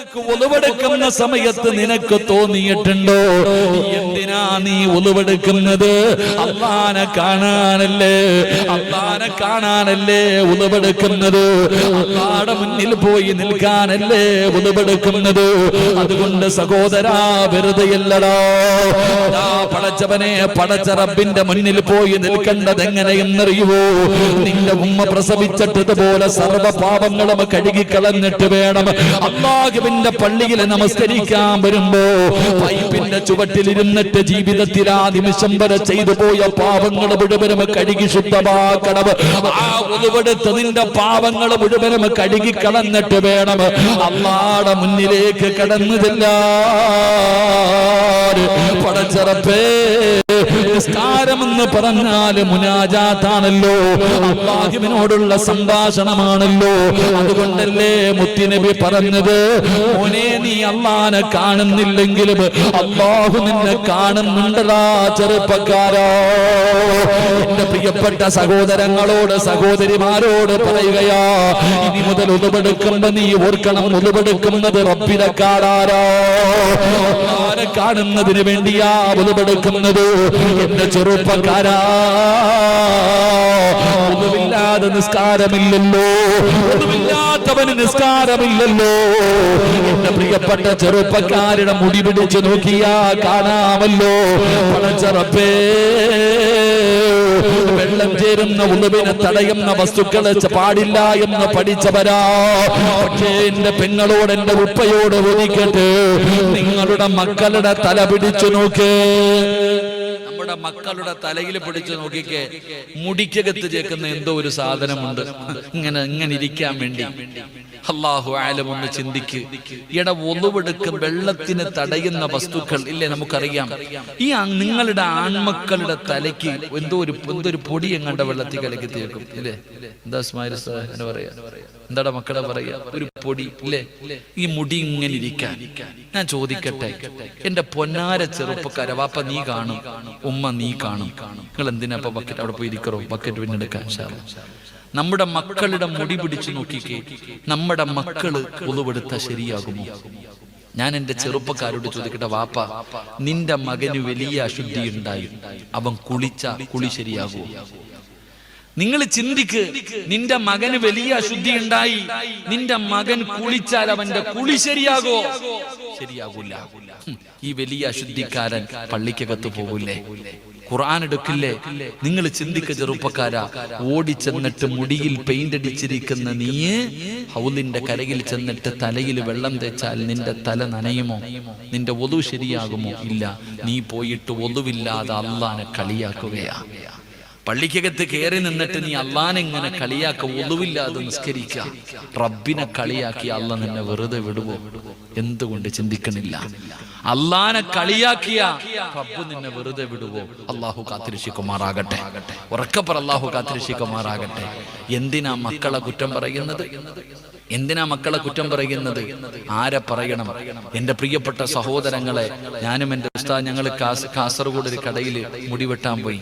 നിനക്ക് ഒളിവെടുക്കുന്ന സമയത്ത് നിനക്ക് തോന്നിയിട്ടുണ്ടോ? എന്തിനാ നീ ഒളിവെടുക്കുന്നത് അള്ളാനെ കാണാനല്ലേ? അള്ളാനെ കാണാനല്ലേ ഒളിവെടുക്കുന്നത് അള്ളാടെ മുന്നിൽ പോയി നിൽക്കാനല്ലേ ഒളിവെടുക്കുന്നത് അതുകൊണ്ട് സഹോദരാ വെറുതെയല്ലടാ. പടച്ചവനെ പടച്ച റബ്ബിന്റെ മുന്നിൽ പോയി നിൽക്കേണ്ടത് എങ്ങനെയെന്നറിയുവോ? നിന്റെ ഉമ്മ പ്രസവിച്ചിട്ടതുപോലെ സർവ പാപങ്ങളും കഴുകിക്കളഞ്ഞിട്ട് വേണം. അള്ളാഹുവിന്റെ പള്ളിയിൽ നമസ്കരിക്കാൻ വരുമ്പോ പൈപ്പിന്റെ ചുവട്ടിലിരുന്നിട്ട് ജീവിതത്തിൽ ആ നിമിഷം വരെ ചെയ്തു പോയ പാപങ്ങൾ മുഴുവനും കഴുകി ശുദ്ധമാക്കണം. ആ ഉരുവെടുത്ത് നിന്റെ പാപങ്ങൾ മുഴുവനും കഴുകി കളഞ്ഞിട്ട് വേണം. അള്ളാടെ മുന്നിലേക്ക് കടന്നതില്ല പടച്ചറപ്പേ. നിസ്കാരമെന്ന് പറഞ്ഞാൽ മുനാജാത്താണല്ലോ. അള്ളാഹുവിനോടുള്ള സംഭാഷണമാണല്ലോ. അതുകൊണ്ടല്ലേ മുത്തിനബി പറഞ്ഞത്? മോനെ നീ അള്ളാനെ കാണുന്നില്ലെങ്കിലും അള്ളാഹു നിന്നെ കാണുന്നുണ്ടടാ ചെറുപ്പക്കാരോ. എന്റെ പ്രിയപ്പെട്ട സഹോദരങ്ങളോട് സഹോദരിമാരോട് പറയുകയാ ഇനി മുതൽ ഉതുപെടുക്കുമ്പോ നീ ഓർക്കണം ഉതുപെടുക്കുന്നത് റബ്ബിനെ കാണാരോ കാണുന്നതിന് വേണ്ടിയാ ഉതുപെടുക്കുന്നത് എന്റെ ചെറുപ്പക്കാരാ. ഒന്നുമില്ലാതെ നിസ്കാരമില്ലല്ലോ. ഒന്നുമില്ലാത്തവന് നിസ്കാരമില്ലല്ലോ. എന്റെ പ്രിയപ്പെട്ട ചെറുപ്പക്കാരുടെ മുടി പിടിച്ച് നോക്കിയാ കാണാമല്ലോ. പണച്ചറപ്പേ വെള്ളം ചേരുന്ന ഉളുവിനെ തടയുന്ന വസ്തുക്കൾ പാടില്ല എന്ന് പഠിച്ചവരാ. പക്ഷേ എന്റെ പെങ്ങളോട് എന്റെ ഉപ്പയോട് ഒതുക്കട്ടെ നിങ്ങളുടെ മക്കളുടെ തല പിടിച്ചു നോക്ക്. നമ്മുടെ മക്കളുടെ തലയിൽ പിടിച്ചു നോക്കിക്കേ മുടിക്കകത്ത് ചേക്കുന്ന എന്തോ ഒരു സാധനമുണ്ട്. ഇങ്ങനെ ഇങ്ങനെ ഇരിക്കാൻ വേണ്ടി. അള്ളാഹു ആലം ഒന്ന് ചിന്തിക്ക്. ഇട ഒളിവെടുക്കും വെള്ളത്തിന് തടയുന്ന വസ്തുക്കൾ ഇല്ലേ നമുക്കറിയാം. ഈ നിങ്ങളുടെ ആൺമക്കളുടെ തലയ്ക്ക് എന്തോ ഒരു എന്തോ ഒരു പൊടി എങ്ങാണ്ട വെള്ളത്തിൽ കലക്കി തീർക്കും ഇല്ലേ? എന്താ സ്മൈൽ പറയാ? എന്താടാ മക്കളെ പറയാ? ഒരു പൊടി ഇല്ലേ? ഈ മുടി ഇങ്ങനെ ഇരിക്കാൻ. ഞാൻ ചോദിക്കട്ടെ എന്റെ പൊന്നാര ചെറുപ്പക്കാര വാപ്പ നീ കാണും ഉമ്മ നീ കാണും. നിങ്ങൾ എന്തിനാ ബക്കറ്റ് അവിടെ പോയി ഇരിക്കറോ ബക്കറ്റ് പിന്നെടുക്കാൻ ഇൻഷാല്ലാ. നമ്മുടെ മക്കളുടെ മുടി പിടിച്ചു നോക്കിക്കേ. നമ്മുടെ മക്കൾ ഉളുവെടുത്ത ശരിയാകുമോ? ഞാൻ എന്റെ ചെറുപ്പക്കാരോട് ചോദിക്കട്ടെ വാപ്പ നിന്റെ മകന് വലിയ അശുദ്ധി ഉണ്ടായി. അവൻ കുളിച്ച കുളി ശരിയാകുമോ? നിങ്ങൾ ചിന്തിക്ക് നിന്റെ മകന് വലിയ അശുദ്ധി ഉണ്ടായി. നിന്റെ മകൻ കുളിച്ചാൽ അവന്റെ കുളി ശരിയാകോ ശരിയാകൂല. ഈ വലിയ അശുദ്ധിക്കാരൻ പള്ളിക്കകത്ത് പോകൂലേ. ഖുർആൻ എടുക്കില്ലേ? നിങ്ങൾ ചിന്തിക്ക ചെറുപ്പക്കാരാ. ഓടിച്ചെന്നിട്ട് മുടിയിൽ പെയിന്റ് അടിച്ചിരിക്കുന്ന നീ ഹൗലിന്റെ കരയിൽ ചെന്നിട്ട് തലയിൽ വെള്ളം തേച്ചാൽ നിന്റെ തല നനയുമോ? നിന്റെ ഒതു ശരിയാകുമോ? ഇല്ല. നീ പോയിട്ട് ഒതുവില്ലാതെ അള്ളാനെ കളിയാക്കുകയാ. പള്ളിക്കകത്ത് കയറി നിന്നിട്ട് നീ അള്ളാനെങ്ങനെ കളിയാക്ക ഒതുവില്ലാതെ നിസ്കരിക്ക. റബ്ബിനെ കളിയാക്കി അള്ള നിന്നെ വെറുതെ വിടുവോ? എന്തുകൊണ്ട് ചിന്തിക്കണില്ല. അള്ളാനെ കളിയാക്കിയ റബ്ബ് നിന്നെ വെറുതെ വിടുവോ? അള്ളാഹു കാത്തിരക്ഷിക്കുമാറാകട്ടെ. ഉറക്കപ്പുറ അള്ളാഹു കാത്തിരക്ഷിക്കുമാറാകട്ടെ. എന്തിനാ മക്കളെ കുറ്റം പറയുന്നത്? എന്തിനാ മക്കളെ കുറ്റം പറയുന്നത്? ആരെ പറയണം? എന്റെ പ്രിയപ്പെട്ട സഹോദരങ്ങളെ ഞാനും എന്റെ ഉസ്താദ് ഞങ്ങൾ കാസർഗോഡ് ഒരു കടയിൽ മുടിവെട്ടാൻ പോയി.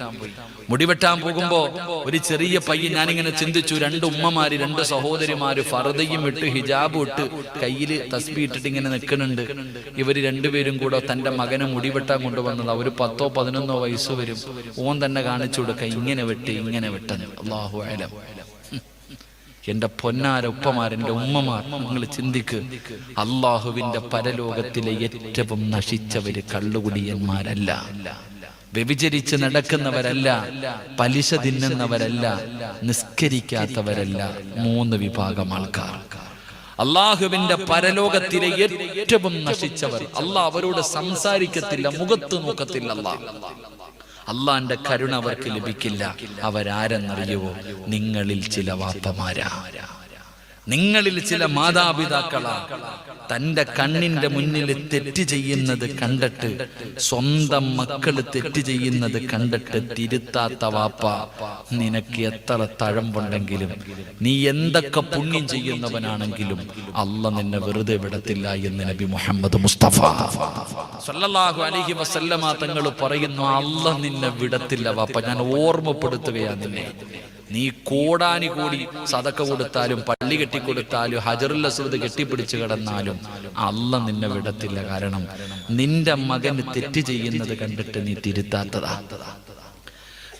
മുടിവെട്ടാൻ പോകുമ്പോ ഒരു ചെറിയ പയ്യൻ ഞാനിങ്ങനെ ചിന്തിച്ചു രണ്ട് ഉമ്മമാര് രണ്ട് സഹോദരിമാര് ഫർദയും ഇട്ട് ഹിജാബും ഇട്ട് കയ്യിൽ തസ്ബി ഇട്ടിട്ട് ഇങ്ങനെ നിൽക്കുന്നുണ്ട്. ഇവർ രണ്ടുപേരും കൂടെ തന്റെ മകനെ മുടിവെട്ടാൻ കൊണ്ടുവന്നത്. ഒരു പത്തോ പതിനൊന്നോ വയസ്സ് വരും. ഓൻ തന്നെ കാണിച്ചു കൊടുക്ക ഇങ്ങനെ വെട്ട് ഇങ്ങനെ വെട്ടെന്ന്. അള്ളാഹു അലം. എന്റെ പൊന്നാര ഉപ്പമാർ എന്റെ ഉമ്മമാർ നിങ്ങൾ ചിന്തിക്ക്. അള്ളാഹുവിന്റെ പരലോകത്തിലെ ഏറ്റവും നശിച്ചവര് കള്ളുകുടിയന്മാരല്ല. വ്യഭിചരിച്ച് നടക്കുന്നവരല്ല പലിശ തിന്നുന്നവരല്ല നിസ്കരിക്കാത്തവരല്ല മൂന്ന് വിഭാഗം ആൾക്കാർ. അള്ളാഹുവിന്റെ പരലോകത്തിലെ ഏറ്റവും നശിച്ചവർ അള്ളാഹ് അവരോട് സംസാരിക്കത്തില്ല മുഖത്ത് നോക്കത്തില്ല അള്ളാഹ്. അള്ളാന്റെ കരുണ അവർക്ക് ലഭിക്കില്ല. അവരാരെന്നറിയുവോ? നിങ്ങളിൽ ചില വാപ്പമാരാ. നിങ്ങളിൽ ചില മാതാപിതാക്കളാ തന്റെ കണ്ണിന്റെ മുന്നിൽ തെറ്റ് ചെയ്യുന്നത് കണ്ടിട്ട് സ്വന്തം മക്കൾ തെറ്റ് ചെയ്യുന്നത് കണ്ടിട്ട് തിരുത്താത്ത വാപ്പ നിനക്ക് എത്ര തഴമ്പുണ്ടെങ്കിലും നീ എന്തൊക്കെ പുണ്യം ചെയ്യുന്നവനാണെങ്കിലും അല്ല നിന്നെ വെറുതെ വിടത്തില്ല എന്ന് നബി മുഹമ്മദ് മുസ്തഫ. സല്ലല്ലാഹു അലൈഹി വസല്ലമ തങ്ങൾ പറയുന്നു അല്ല നിന്നെ വിടത്തില്ല വാപ്പ ഞാൻ ഓർമ്മപ്പെടുത്തുകയാ നിന്നെ. നീ കോടാനി കൂടി സതക്ക കൊടുത്താലും പള്ളി കെട്ടിക്കൊടുത്താലും ഹജറുൽ അസ്വദ് കെട്ടിപ്പിടിച്ച് കിടന്നാലും അല്ല നിന്നെ വിടത്തില്ല. കാരണം നിന്റെ മകന് തെറ്റ് ചെയ്യുന്നത് കണ്ടിട്ട് നീ തിരുത്താത്തതാ.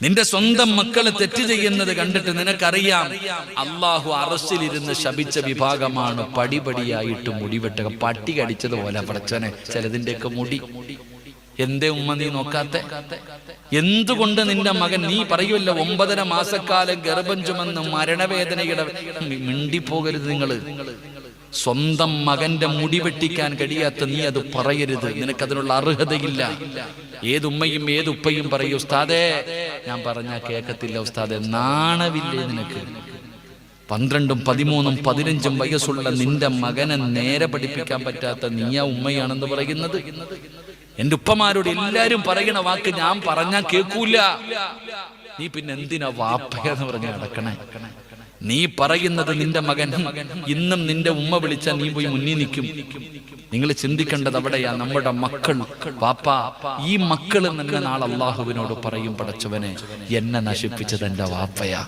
നിന്റെ സ്വന്തം മക്കൾ തെറ്റ് ചെയ്യുന്നത് കണ്ടിട്ട് നിനക്കറിയാം അള്ളാഹു അറസ്റ്റിലിരുന്ന് ശപിച്ച വിഭാഗമാണ് പടിപടിയായിട്ട് മുടിവെട്ടുക. പട്ടി കടിച്ചതുപോലെ പടച്ചനെ ചിലതിന്റെയൊക്കെ മുടി. എന്തേ ഉമ്മ നീ നോക്കാത്തെ? എന്തുകൊണ്ട് നിന്റെ മകൻ നീ പറയുമല്ലോ ഒമ്പതര മാസക്കാലം ഗർഭം ചുമന്ന് മരണവേദനയുടെ മിണ്ടിപ്പോകരുത് നിങ്ങൾ സ്വന്തം മകന്റെ മുടി വെട്ടിക്കാൻ കഴിയാത്ത നീ അത് പറയരുത്. നിനക്കതിനുള്ള അർഹതയില്ല. ഏതുമ്മയും ഏതുപ്പയും പറയും ഉസ്താദേ ഞാൻ പറഞ്ഞാ കേക്കത്തില്ല ഉസ്താദെ നാണവില്ലേ നിനക്ക്. പന്ത്രണ്ടും പതിമൂന്നും പതിനഞ്ചും വയസ്സുള്ള നിന്റെ മകനെ നേരെ പഠിപ്പിക്കാൻ പറ്റാത്ത നീയാ ഉമ്മയാണെന്ന് പറയുന്നത്? എന്റെ ഉപ്പമാരോട് എല്ലാരും പറയണ വാക്ക് ഞാൻ പറഞ്ഞാ കേൾക്കൂല നീ പിന്നെ എന്തിനാ വാപ്പയെന്ന് പറഞ്ഞ് നടക്കണേ? നീ പറയുന്നത് നിന്റെ മകൻ ഇന്നും നിന്റെ ഉമ്മ വിളിച്ചാൽ നീ പോയി മുന്നിൽ നിൽക്കും. നിങ്ങൾ ചിന്തിക്കേണ്ടത് അവിടെയാ നമ്മുടെ മക്കൾ. പാപ്പ ഈ മക്കൾ തന്നെ നാളെ അള്ളാഹുവിനോട് പറയും പടച്ചവനെ എന്നെ നശിപ്പിച്ചത് എന്റെ വാപ്പയാ.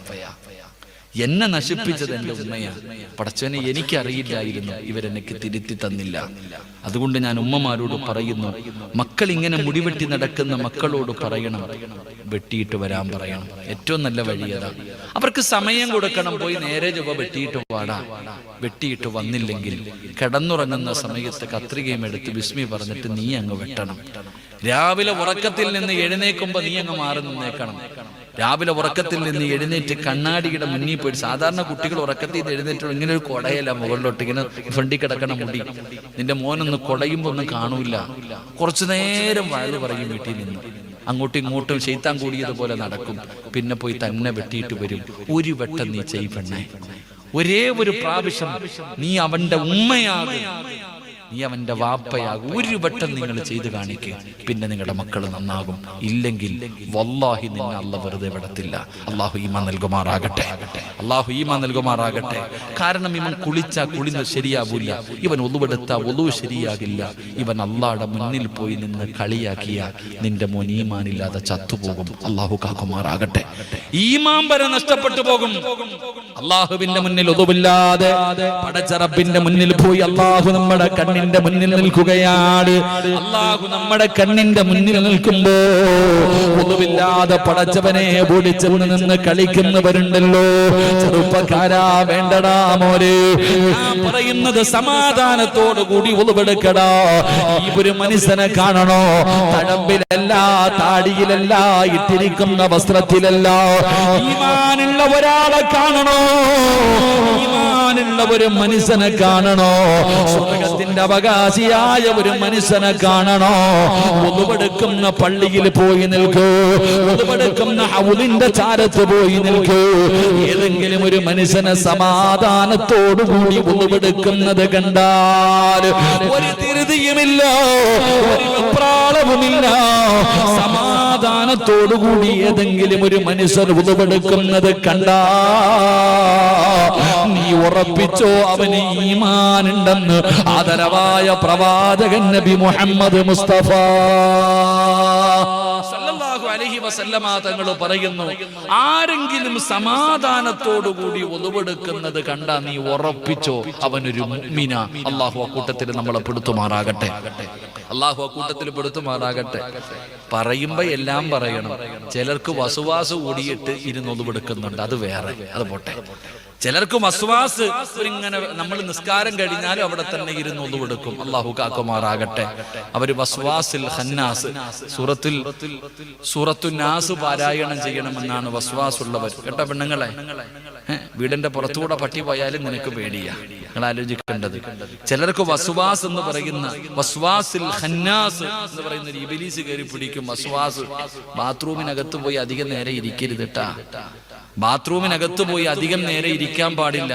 എന്നെ നശിപ്പിച്ചത് എന്റെ ഉമ്മയാ. പടച്ചവനെ എനിക്കറിയില്ലായിരുന്നു ഇവരെനിക്ക് തിരുത്തി തന്നില്ല. അതുകൊണ്ട് ഞാൻ ഉമ്മമാരോട് പറയുന്നു മക്കൾ ഇങ്ങനെ മുടിവെട്ടി നടക്കുന്ന മക്കളോട് പറയണം വെട്ടിയിട്ട് വരാൻ പറയണം. ഏറ്റവും നല്ല വഴി അതാ. അവർക്ക് സമയം കൊടുക്കണം പോയി നേരെ ചൊവ്വ വെട്ടിയിട്ട് വാടാ. വെട്ടിയിട്ട് വന്നില്ലെങ്കിൽ കിടന്നുറങ്ങുന്ന സമയത്ത് കത്രികയും എടുത്ത് വിസ്മി പറഞ്ഞിട്ട് നീ അങ്ങ് വെട്ടണം. രാവിലെ ഉറക്കത്തിൽ നിന്ന് എഴുന്നേക്കുമ്പോ നീ അങ്ങ് മാറി നിന്നേക്കണം. രാവിലെ ഉറക്കത്തിൽ നിന്ന് എഴുന്നേറ്റ് കണ്ണാടിയുടെ മുന്നിൽ പോയി സാധാരണ കുട്ടികൾ ഉറക്കത്തിൽ നിന്ന് എഴുന്നേറ്റ് ഇങ്ങനെ ഒരു കൊടയല്ല മുകളിലോട്ട് ഇങ്ങനെ ഫ്രണ്ടി കിടക്കണ മുടി. നിന്റെ മോനൊന്ന് കൊടയുമ്പോ ഒന്നും കാണൂല. കുറച്ചു നേരം വഴു പറയും വീട്ടിൽ നിന്ന്. അങ്ങോട്ടും ഇങ്ങോട്ടും ചെയ്ത്താൻ കൂടിയതുപോലെ നടക്കും. പിന്നെ പോയി തന്നെ വെട്ടിയിട്ട് വരും. ഒരു വെട്ടം നീ ചെയ് പെണ്ണേ. ഒരേ ഒരു പ്രാവശ്യം നീ അവന്റെ ഉമ്മയാകും. നീ അവന്റെ വാപ്പയാകും. ഒരു വട്ടം നിങ്ങൾ ചെയ്തു കാണിക്കുക പിന്നെ നിങ്ങളുടെ മക്കൾ നന്നാകും. ഇല്ലെങ്കിൽ വല്ലാഹി നിന്നെ അല്ല വെറുതെ വിടത്തില്ല. അള്ളാഹു ഈമ നൽകുമാറാകട്ടെ. അള്ളാഹു ഈമ നൽകുമാറാകട്ടെ. കാരണം ഇവൻ കുളിച്ച കുളിന്ന് ശരിയാവില്ല. ഇവൻ ഒതുവെടുത്ത ഒതു ശരിയാകില്ല. ഇവൻ അള്ളാടെ മുന്നിൽ പോയി നിന്ന് കളിയാക്കിയ നിന്റെ മോൻ ഈമാനില്ലാതെ ചത്തുപോകും. അള്ളാഹു കാക്കുമാറാകട്ടെ. ഈമാൻ വരെ നഷ്ടപ്പെട്ടു പോകും. അള്ളാഹുവിന്റെ മുന്നിൽ ഒതുവില്ലാതെ പടച്ചറബിന്റെ മുന്നിൽ പോയി അള്ളാഹു നമ്മുടെ കണ്ണിന്റെ മുന്നിൽ നിൽക്കുകയാണ്. അള്ളാഹു നമ്മുടെ കണ്ണിന്റെ മുന്നിൽ നിൽക്കുമ്പോ ഒതുവില്ലാതെ പടച്ചവനെ ഓടിച്ചു നിന്ന് കളിക്കുന്നവരുണ്ടല്ലോ. ചെറുപ്പക്കാരാ വേണ്ടടാ മോരെ. പറയുന്നത് സമാധാനത്തോടു കൂടി ഒതുവെടുക്കടാ ഈ ഒരു മനുഷ്യനെ കാണണോ? തഴമ്പിലല്ല താടിയിലല്ല ഇട്ടിരിക്കുന്ന വസ്ത്രത്തിലല്ല ഈമാനുള്ള ഒരാളെ കാണണോ? ഈമാനുള്ള ഒരു മനുഷ്യനെ കാണണോ? സ്വർഗത്തിന്റെ അവകാശിയായ ഒരു മനുഷ്യനെ കാണണോ? ഒതുവെടുക്കുന്ന പള്ളിയിൽ പോയി നിൽക്കൂ. ഒതുവെടുക്കുന്ന ഹൗലിന്റെ ചാരത്ത് പോയി നിൽക്കൂ. ഏതെങ്കിലും ഒരു മനുഷ്യനെ സമാധാനത്തോടുകൂടി ഒതുവെടുക്കുന്നത് കണ്ടാൽ ഒരു തിരുതിയുമില്ല ഒരു വെപ്രാളവുമില്ല. സമാധാനത്തോടുകൂടി ഏതെങ്കിലും ഒരു മനുഷ്യൻ ഉതവെടുക്കുന്നത് കണ്ട. നീ ഉറപ്പിച്ചോ അവന് ഈമാനുണ്ടെന്ന്. ആദരവായ പ്രവാചകൻ നബി മുഹമ്മദ് മുസ്തഫ. വസല്ലമ തങ്ങൾ പറയുന്നു ആരെങ്കിലും സമാധാനത്തോടുകൂടി ഒതുവെടുക്കുന്നത് കണ്ടാ നീ ഉറപ്പിച്ചോ അവനൊരു മുഅ്മിന. അള്ളാഹു കൂട്ടത്തിൽ നമ്മളെ പെടുത്തുമാറാകട്ടെ. അള്ളാഹു കൂട്ടത്തിൽ പെടുത്തുമാറാകട്ടെ. പറയുമ്പോ എല്ലാം പറയണം. ചിലർക്ക് വസുവാസ് കൂടിയിട്ട് ഇരുന്നൊതുവെടുക്കുന്നുണ്ട്. അത് വേറെ. അത് പോട്ടെ. ചിലർക്ക് അസ്വാസ് ഇങ്ങനെ നമ്മൾ നിസ്കാരം കഴിഞ്ഞാലും അവിടെ തന്നെ ഇരുന്ന് ഒതുവെടുക്കും അള്ളാഹു കാക്കുമാറാകട്ടെ. അവർ വസ്വാസിൽ ഹന്നാസ് സൂറത്തിൽ സൂറത്തു നാസ് പാരായണം ചെയ്യണമെന്നാണ് വസ്വാസ് ഉള്ളവർ കേട്ട പെണ്ണുങ്ങളെ? വീടിന്റെ പുറത്തുകൂടെ പട്ടി പോയാലും നിനക്ക് പേടിയാ. നിങ്ങൾ ആലോചിക്കേണ്ടത്. ചിലർക്ക് വസ്വാസ് എന്ന് പറയുന്ന വസ്വാസിൽ ഹന്നാസ് എന്ന് പറയുന്ന ഇബിലീസ് കയറി പിടിക്കും. വസ്വാസ് ബാത്റൂമിനകത്ത് പോയി അധികം നേരെ ഇരിക്കരുത് ട്ടാ ബാത്റൂമിനകത്ത് പോയി അധികം നേരെ ഇരിക്കാൻ പാടില്ല.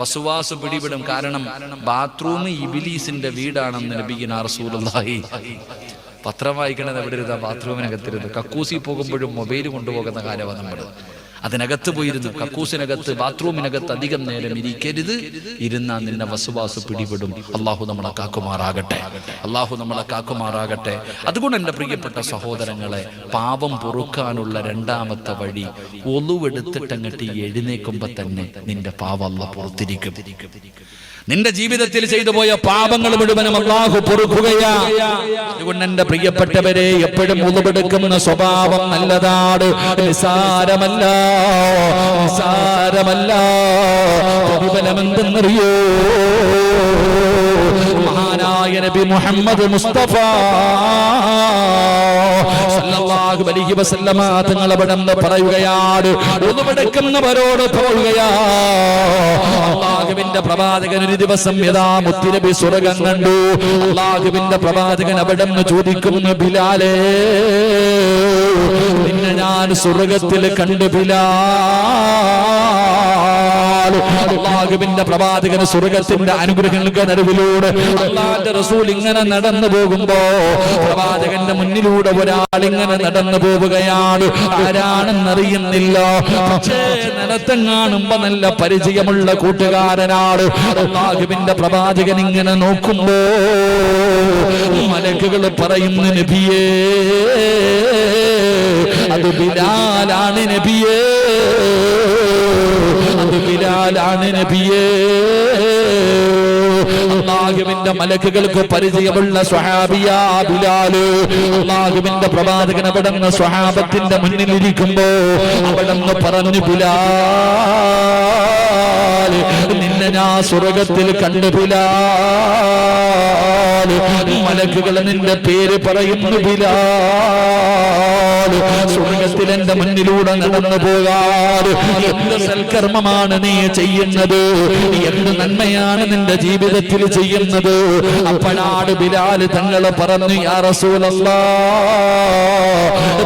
വസുവാസ് പിടിപെടും കാരണം ബാത്റൂം ഇബിലീസിന്റെ വീടാണെന്ന് നബിഗിന റസൂലുള്ളാഹി. പത്രം വായിക്കണത് എവിടെ ഇരുന്ന ബാത്റൂമിനകത്തിരുന്ന്. കക്കൂസി പോകുമ്പോഴും മൊബൈൽ കൊണ്ടുപോകുന്ന കാലമാണ് നമ്മൾ അതിനകത്ത് പോയിരുന്നു. കക്കൂസിനകത്ത് ബാത്റൂമിനകത്ത് അധികം നേരം ഇരിക്കരുത്. ഇരുന്നാ നിന്നെ വസുവാസ് പിടിപെടും. അള്ളാഹു നമ്മളെ കാക്കുമാറാകട്ടെ. അള്ളാഹു നമ്മളെ കാക്കുമാറാകട്ടെ. അതുകൊണ്ട് എന്റെ പ്രിയപ്പെട്ട സഹോദരങ്ങളെ പാപം പൊറുക്കാനുള്ള രണ്ടാമത്തെ വഴി ഒലുവെടുത്തിട്ടങ്ങട്ട് എഴുന്നേക്കുമ്പോ തന്നെ നിന്റെ പാവം പുറത്തിരിക്കും. നിന്റെ ജീവിതത്തിൽ ചെയ്തു പോയ പാപങ്ങൾ മുഴുവനും അള്ളാഹു പൊറുക്കുകയാ. അതുകൊണ്ട് എന്റെ പ്രിയപ്പെട്ടവരെ എപ്പോഴും ഉളവെടുക്കുന്ന സ്വഭാവം നല്ലതാണ്. നിസാരമല്ല നിസാരമല്ല പ്രതിഫലമെന്തെന്നറിയോ മഹാനായ നബി മുഹമ്മദ് മുസ്തഫ പറയുകയാണ്. പ്രവാചകൻ ഒരു ദിവസം കണ്ടു. പ്രവാചകൻ അവിടെ ചോദിക്കുന്നു ബിലാലേ നിന്നെ ഞാൻ സ്വർഗത്തിൽ കണ്ടു ബിലാൽ അള്ളാഹുവിന്റെ പ്രവാചകന് സ്വർഗത്തിന്റെ അനുഗ്രഹങ്ങൾക്ക് നടുവിലൂടെ അള്ളാന്റെ റസൂൽ ഇങ്ങനെ നടന്നു പോകുമ്പോ പ്രവാചകന്റെ മുന്നിലൂടെ ഒരാൾ ഇങ്ങനെ നടന്നു പോവുകയാണ്. ആരാണെന്നറിയുന്നില്ല. പക്ഷേ കാണുമ്പോ നല്ല പരിചയമുള്ള കൂട്ടുകാരനാണ്. അള്ളാഹുവിന്റെ പ്രവാചകൻ ഇങ്ങനെ നോക്കുമ്പോ മലക്കുകൾ പറയുന്നു നബിയേ അത് ബിലാലാണ് നബിയേ. അത് ബിലാലാണ് നബിയേ. അള്ളാഹുവിന്റെ മലക്കുകൾക്ക് പരിചയമുള്ള സ്വഹാബിയാ ബിലാൽ. അള്ളാഹുവിന്റെ പ്രവാചകൻ അവിടുന്ന് സ്വഹാബത്തിന്റെ മുന്നിൽ ഇരിക്കുമ്പോ പറഞ്ഞു ബിലാൽ നിന്നെ ഞാൻ സ്വർഗത്തിൽ കണ്ടു ബിലാൽ. മലക്കുകൾ നിന്റെ പേര് പറയുന്നു ബിലാൽ. സ്വർഗത്തിൽ എന്റെ മുന്നിലൂടെ നടന്നു പോകാറ് എന്ത് സൽക്കർമ്മമാണ് നീ ചെയ്യുന്നത്? എന്ത് നന്മയാണ് നിന്റെ ജീവിതത്തിൽ ചെയ്യുന്നത്? അപ്പോഴാണ് ബിലാൽ തങ്ങളെ പറഞ്ഞു യാ റസൂലല്ലാ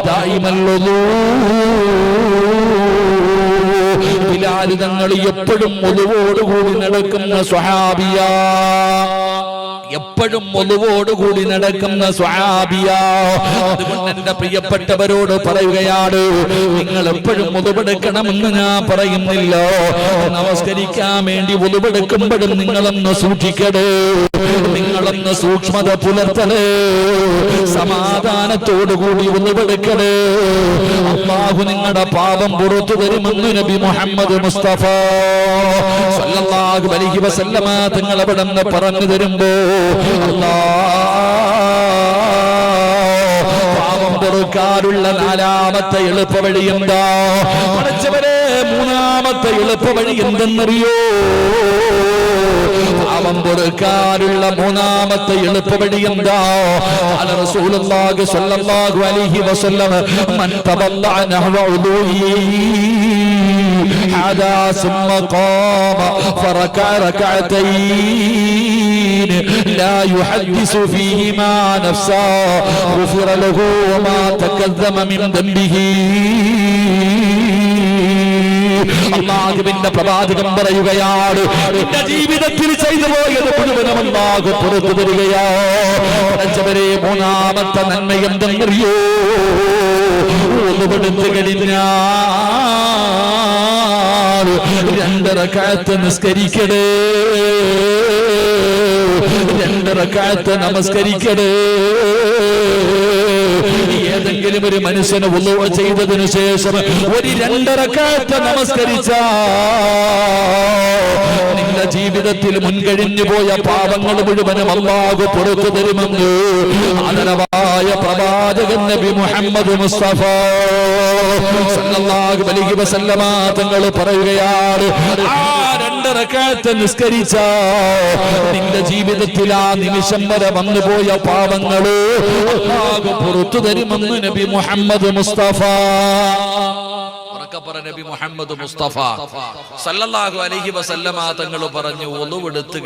ദായിമല്ലൂ ബിലാൽ തങ്ങൾ എപ്പോഴും ഒതുവോടുകൂടി നടക്കുന്ന സ്വഹാബിയ. എപ്പോഴും മുതുവോടുകൂടി നടക്കുന്ന അതുകൊണ്ട് എന്റെ പ്രിയപ്പെട്ടവരോട് പറയുകയാണ് നിങ്ങൾ എപ്പോഴും ഒതുവെടുക്കണമെന്ന് ഞാൻ പറയുന്നില്ല. നമസ്കരിക്കാൻ വേണ്ടി ഒതുവെടുക്കുമ്പോഴും നിങ്ങളൊന്ന് സൂക്ഷിക്കടേ. നിങ്ങളൊന്ന് സൂക്ഷ്മത പുലർത്തലേ സമാധാനത്തോടുകൂടി ഒന്നുപെടുക്കണേ അള്ളാഹു നിങ്ങളുടെ പാപം പുറത്തു തരുമെന്ന് നബി മുഹമ്മദ് മുസ്തഫ സല്ലല്ലാഹു അലൈഹി വസല്ലമ തങ്ങൾ അവിടെ നിന്ന് പറഞ്ഞു തരുമ്പോ പാപം പൊറുക്കാനുള്ള നാലാമത്തെ എളുപ്പ വഴി എന്താ മൂന്നാമത്തെ എളുപ്പ വഴി എന്തെന്നറിയോ? പാപം പൊറുക്കാനുള്ള മൂന്നാമത്തെ എളുപ്പ വഴി എന്താ ഖാല റസൂലുള്ളാഹി സ്വല്ലല്ലാഹു അലൈഹി വസല്ലം മൻ തവല്ലഅ നഹ്വ ഉദൂഹി هذا ثم قام فركع ركعتين لا يحدث فيهما نفسا غفر له وما تكذب من ذنبه അള്ളാഹുവിന്റെ പ്രവാചകം പറയുകയാണ് നിന്റെ ജീവിതത്തിൽ ചെയ്തു പോയത് മുഴുവനും അള്ളാഹു പുറത്തു തരികയോ മൂന്നാമത്തെ നന്മ എന്തെന്നറിയോ? ഒന്നുപെടുത്തു കഴിഞ്ഞാൽ രണ്ടര കാലത്ത് നിസ്കരിക്കടേ രണ്ടര കാലത്ത് നമസ്കരിക്കടേ ഏതെങ്കിലും ഒരു മനുഷ്യന് ഉള്ളവ ചെയ്തതിനു ശേഷം ഒരു രണ്ടര കാലത്ത് നമസ്കരിച്ച നിന്റെ ജീവിതത്തിൽ മുൻകഴിഞ്ഞു പോയ പാപങ്ങൾ മുഴുവനും അള്ളാഹു പുറത്തു തരുമെന്ന് ആദരവായ പ്രവാചകൻ നബി മുഹമ്മദ് മുസ്തഫ സല്ലല്ലാഹു അലൈഹി വസല്ലമ തങ്ങൾ പറയുകയാണ്. കാലത്ത് നിസ്കരിച്ച നിന്റെ ജീവിതത്തിൽ ആ നിമിഷം വരെ വന്നുപോയ അള്ളാഹു പുറത്തു തരുമെന്ന് നബി മുഹമ്മദ് മുസ്തഫ. പറ നബി മുസ്തഫ. സല്ലല്ലാഹു അലൈഹി വസല്ലമ തങ്ങൾ പറഞ്ഞു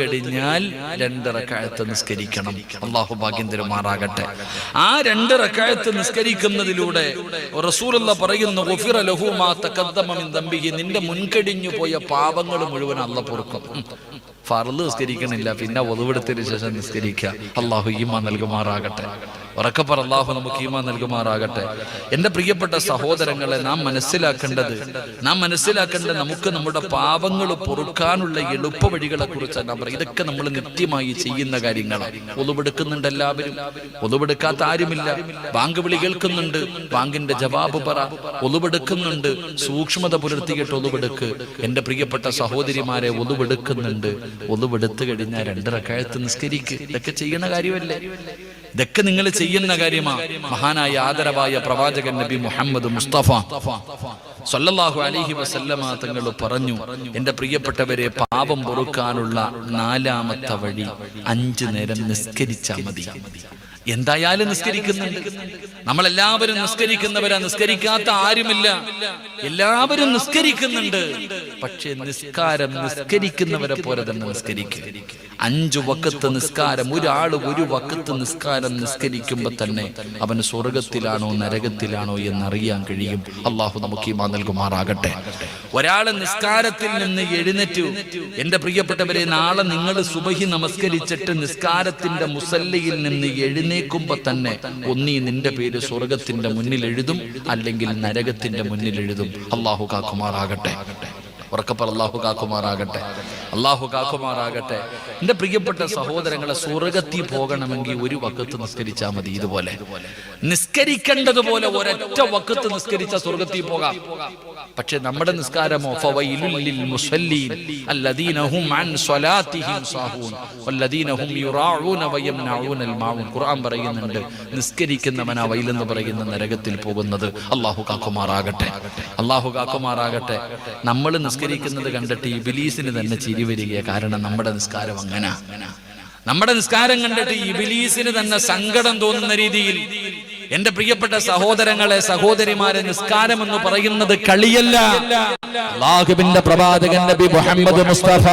കഴിഞ്ഞാൽ രണ്ട് നിസ്കരിക്കണം. അള്ളാഹു ഭാഗ്യം ആ രണ്ട് നിസ്കരിക്കുന്നതിലൂടെ റസൂലുള്ള പറയുന്നു ലഹു മാ തഖദ്ദമ മിൻ നിന്റെ മുൻകടിഞ്ഞു പോയ പാപങ്ങൾ മുഴുവൻ അല്ല പൊറുക്കും. ഫർൾ നിസ്കരിക്കണില്ല പിന്നെ ഒളിവെടുത്തതിന് ശേഷം നിസ്കരിക്കുക അള്ളാഹു ഈമ നൽകുമാറാകട്ടെ. ഉറക്കപ്പറ അള്ളാഹു നമുക്ക് ഈമാ നൽകുമാറാകട്ടെ. എന്റെ പ്രിയപ്പെട്ട സഹോദരങ്ങളെ നാം മനസ്സിലാക്കേണ്ടത് നാം മനസ്സിലാക്കേണ്ടത് നമുക്ക് നമ്മുടെ പാപങ്ങൾ പൊറുക്കാനുള്ള എളുപ്പ വഴികളെ പറയുന്നത്. ഇതൊക്കെ നമ്മൾ നിത്യമായി ചെയ്യുന്ന കാര്യങ്ങളാണ്. ഒതുവെടുക്കുന്നുണ്ട് എല്ലാവരും. ഒതുവെടുക്കാത്ത ആരുമില്ല. ബാങ്ക് വിളി കേൾക്കുന്നുണ്ട്. ബാങ്കിന്റെ ജവാബ് പറ. ഒതുവെടുക്കുന്നുണ്ട് സൂക്ഷ്മത പുലർത്തിയിട്ട് ഒതുവെടുക്ക് എന്റെ പ്രിയപ്പെട്ട സഹോദരിമാരെ ഒതുവെടുക്കുന്നുണ്ട് ഒതുവെടുത്തു കഴിഞ്ഞാൽ രണ്ടരക്കാലത്ത് നിസ്കരിക്ക്. ഇതൊക്കെ ചെയ്യുന്ന കാര്യമല്ലേ? ഇതൊക്കെ നിങ്ങൾ ചെയ്യുന്ന കാര്യമാ. മഹാനായ ആദരവായ പ്രവാചകൻ നബി മുഹമ്മദ് മുസ്തഫ. സൊല്ലാഹു അലൈഹി വസല്ലമ തങ്ങൾ പറഞ്ഞു എന്റെ പ്രിയപ്പെട്ടവരെ പാപം പൊറുക്കാനുള്ള നാലാമത്തെ വഴി അഞ്ചു നേരം നിസ്കരിച്ചാൽ മതി. എന്തായാലും നിസ്കരിക്കുന്നുണ്ട് നമ്മളെല്ലാവരും നിസ്കരിക്കുന്നവരാ. നിസ്കരിക്കാത്ത ആരുമില്ല. എല്ലാവരും നിസ്കരിക്കുന്നുണ്ട്. പക്ഷേ നിസ്കാരം നിസ്കരിക്കുന്നവരെ പോലെ തന്നെ നിസ്കരിക്കും. അഞ്ചു വക്കത്ത് നിസ്കാരം ഒരാൾ ഒരു വക്കത്ത് നിസ്കാരം നിസ്കരിക്കുമ്പോ തന്നെ അവൻ സ്വർഗത്തിലാണോ നരകത്തിലാണോ എന്നറിയാൻ കഴിയും. അള്ളാഹു നമുക്ക് ഈ മാനൽകുമാറാകട്ടെ ഒരാൾ നിസ്കാരത്തിൽ നിന്ന് എഴുന്നേറ്റു. എന്റെ പ്രിയപ്പെട്ടവരെ നാളെ നിങ്ങൾ സുബഹി നമസ്കരിച്ചിട്ട് നിസ്കാരത്തിന്റെ മുസല്ലയിൽ നിന്ന് എഴുന്നേക്കുമ്പോ തന്നെ ഒന്നീ നിന്റെ പേര് സ്വർഗത്തിന്റെ മുന്നിൽ എഴുതും അല്ലെങ്കിൽ നരകത്തിന്റെ മുന്നിൽ എഴുതും. അള്ളാഹു കാക്കുമാറാകട്ടെ. ഉറക്കപ്പർ അള്ളാഹു കാക്കുമാറാകട്ടെ. അള്ളാഹു കാക്കുമാറാകട്ടെ. എന്റെ പ്രിയപ്പെട്ട സഹോദരങ്ങളെ സ്വർഗത്തിൽ പോകണമെങ്കിൽ ഒരു വക്കത്ത് നിസ്കരിച്ചാൽ മതി ഇതുപോലെ. നിസ്കരിക്കേണ്ടതുപോലെ ഒരൊറ്റ വക്കത്ത് നിസ്കരിച്ച സ്വർഗത്തിൽ പോകാം. പക്ഷെ നമ്മുടെ നിസ്കാരമോ ഖുർആൻ പറയുന്നുണ്ട് നിസ്കരിക്കുന്നവനാ വൈലെന്ന് പറയുന്ന നരകത്തിൽ പോകുന്നത്. അള്ളാഹു കാക്കുമാറാകട്ടെ. അള്ളാഹു കാക്കുമാറാകട്ടെ. നമ്മൾ നിസ്കരിക്കുന്നത് കണ്ടിട്ട് ഈ ബിലീസിന് തന്നെ ചിരി വരിക. കാരണം നമ്മുടെ നിസ്കാരം അങ്ങനെ. നമ്മുടെ നിസ്കാരം കണ്ടിട്ട് ഇബിലീസിന് തന്നെ സങ്കടം തോന്നുന്ന രീതിയിൽ എന്റെ പ്രിയപ്പെട്ട സഹോദരങ്ങളെ സഹോദരിമാരെ നിസ്കാരം എന്ന് പറയുന്നത് കളിയല്ല. പ്രവാചകൻ നബി മുഹമ്മദ് മുസ്തഫ.